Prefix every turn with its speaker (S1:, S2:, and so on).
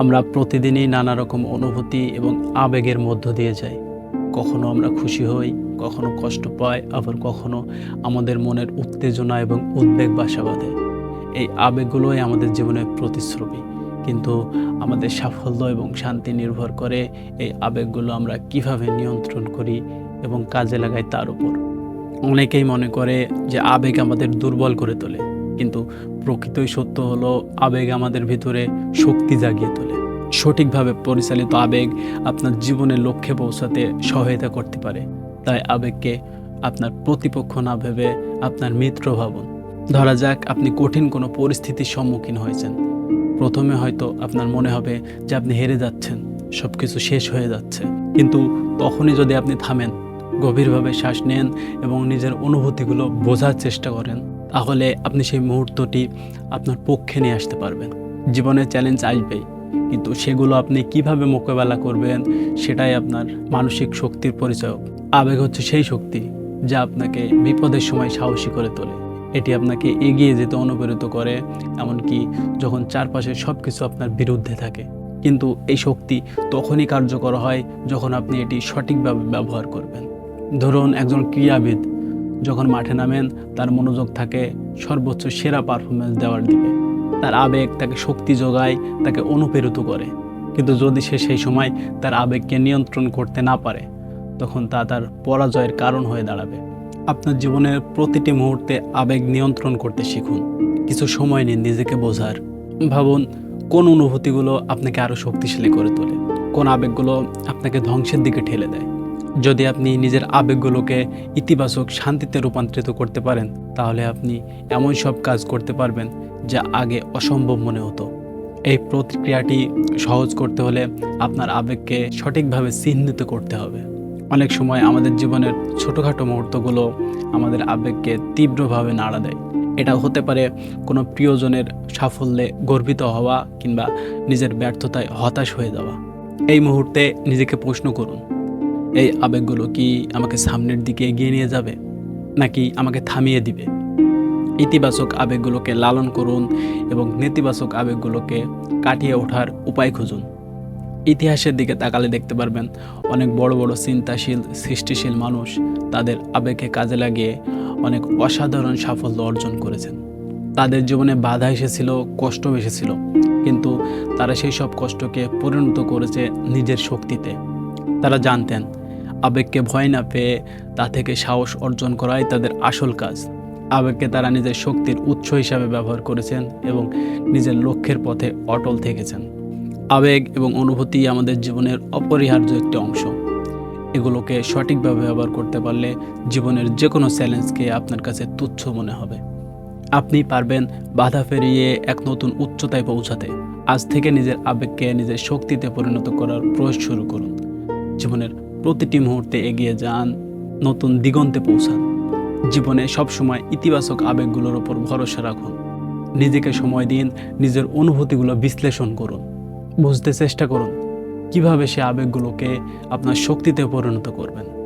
S1: আমরা প্রতিদিনই নানা রকম অনুভূতি এবং আবেগের মধ্য দিয়ে যাই। কখনো আমরা খুশি হই, কখনো কষ্ট পাই, আবার কখনো আমাদের মনের উত্তেজনা এবং উদ্বেগ বাসা বাঁধে। এই আবেগগুলোই আমাদের জীবনের প্রতিশ্রুতি। কিন্তু আমাদের সাফল্য এবং শান্তি নির্ভর করে এই আবেগগুলো আমরা কীভাবে নিয়ন্ত্রণ করি এবং কাজে লাগাই তার উপর। অনেকেই মনে করে যে আবেগ আমাদের দুর্বল করে তোলে। কিন্তু প্রকৃতই সত্য হলো, আবেগ আমাদের ভিতরে শক্তি জাগিয়ে তোলে। সঠিকভাবে পরিচালিত আবেগ আপনার জীবনের লক্ষ্যে পৌঁছাতে সহায়তা করতে পারে। তাই আবেগকে আপনার প্রতিপক্ষ না ভেবে আপনার মিত্র ভাবুন। ধরা যাক আপনি কঠিন কোনো পরিস্থিতির সম্মুখীন হয়েছেন। প্রথমে হয়তো আপনার মনে হবে যে আপনি হেরে যাচ্ছেন সব কিছু শেষ হয়ে যাচ্ছে। কিন্তু তখনই যদি আপনি থামেন, গভীরভাবে শ্বাস নেন এবং নিজের অনুভূতিগুলো বোঝার চেষ্টা করেন তাহলে আপনি সেই মুহূর্তটি আপনার পক্ষে নিয়ে আসতে পারবেন। জীবনের চ্যালেঞ্জ আসবেই, কিন্তু সেগুলো আপনি কীভাবে মোকাবেলা করবেন সেটাই আপনার মানসিক শক্তির পরিচয়। আবেগ হচ্ছে সেই শক্তি যা আপনাকে বিপদের সময় সাহসী করে তোলে। এটি আপনাকে এগিয়ে যেতে অনুপ্রেরিত করে, এমনকি যখন চারপাশে সব কিছু আপনার বিরুদ্ধে থাকে। কিন্তু এই শক্তি তখনই কার্যকর হয় যখন আপনি এটি সঠিকভাবে ব্যবহার করবেন। ধরুন, একজন ক্রীড়াবিদ যখন মাঠে নামেন, তার মনোযোগ থাকে সর্বোচ্চ সেরা পারফরমেন্স দেওয়ার দিকে। তার আবেগ তাকে শক্তি যোগায়, তাকে অনুপ্রেরিত করে। কিন্তু যদি সে সেই সময় তার আবেগকে নিয়ন্ত্রণ করতে না পারে, তখন তা তার পরাজয়ের কারণ হয়ে দাঁড়াবে। আপনার জীবনের প্রতিটি মুহূর্তে আবেগ নিয়ন্ত্রণ করতে শিখুন। কিছু সময় নিন নিজেকে বোঝার। ভাবুন, কোন অনুভূতিগুলো আপনাকে আরও শক্তিশালী করে তোলে? কোন আবেগগুলো আপনাকে ধ্বংসের দিকে ঠেলে দেয়? যদি আপনি নিজের আবেগগুলোকে ইতিবাচক শান্তিতে রূপান্তরিত করতে পারেন, তাহলে আপনি এমন সব কাজ করতে পারবেন যা আগে অসম্ভব মনে হতো। এই প্রতিক্রিয়াটি সহজ করতে হলে আপনার আবেগকে সঠিকভাবে চিহ্নিত করতে হবে। অনেক সময় আমাদের জীবনের ছোটোখাটো মুহূর্তগুলো আমাদের আবেগকে তীব্রভাবে নাড়া দেয়। এটা হতে পারে কোনো প্রিয়জনের সাফল্যে গর্বিত হওয়া কিংবা নিজের ব্যর্থতায় হতাশ হয়ে যাওয়া। এই মুহূর্তে নিজেকে প্রশ্ন করুন এই আবেগগুলো কি আমাকে সামনের দিকে এগিয়ে নিয়ে যাবে, নাকি আমাকে থামিয়ে দিবে? ইতিবাচক আবেগগুলোকে লালন করুন এবং নেতিবাচক আবেগগুলোকে কাটিয়ে ওঠার উপায় খুঁজুন। ইতিহাসের দিকে তাকালে দেখতে পারবেন, অনেক বড় বড় চিন্তাশীল, সৃষ্টিশীল মানুষ তাদের আবেগকে কাজে লাগিয়ে অনেক অসাধারণ সাফল্য অর্জন করেছেন। তাদের জীবনে বাধা এসেছিল, কষ্ট এসেছিল, কিন্তু তারা সেই সব কষ্টকে পরিণত করেছে নিজের শক্তিতে। তারা জানতেন আবেগকে ভয় না পেয়ে তা থেকে সাহস অর্জন করাই তাদের আসল কাজ। আবেগকে তারা নিজের শক্তির উৎস হিসাবে ব্যবহার করেছেন এবং নিজের লক্ষ্যের পথে অটল থেকেছেন। আবেগ এবং অনুভূতি আমাদের জীবনের অপরিহার্য একটি অংশ। এগুলোকে সঠিকভাবে ব্যবহার করতে পারলে জীবনের যে কোনো চ্যালেঞ্জকে আপনার কাছে তুচ্ছ মনে হবে। আপনি পারবেন বাধা পেরিয়ে এক নতুন উচ্চতায় পৌঁছাতে। আজ থেকে নিজের আবেগকে নিজের শক্তিতে পরিণত করার প্রয়াস শুরু করুন। জীবনের প্রতিটি মুহূর্তে এগিয়ে যান, নতুন দিগন্তে পৌঁছান। জীবনে সবসময় ইতিবাচক আবেগগুলোর ওপর ভরসা রাখুন। নিজেকে সময় দিন, নিজের অনুভূতিগুলো বিশ্লেষণ করুন। বুঝতে চেষ্টা করুন, কীভাবে সে আবেগগুলোকে আপনার শক্তিতে পরিণত করবেন।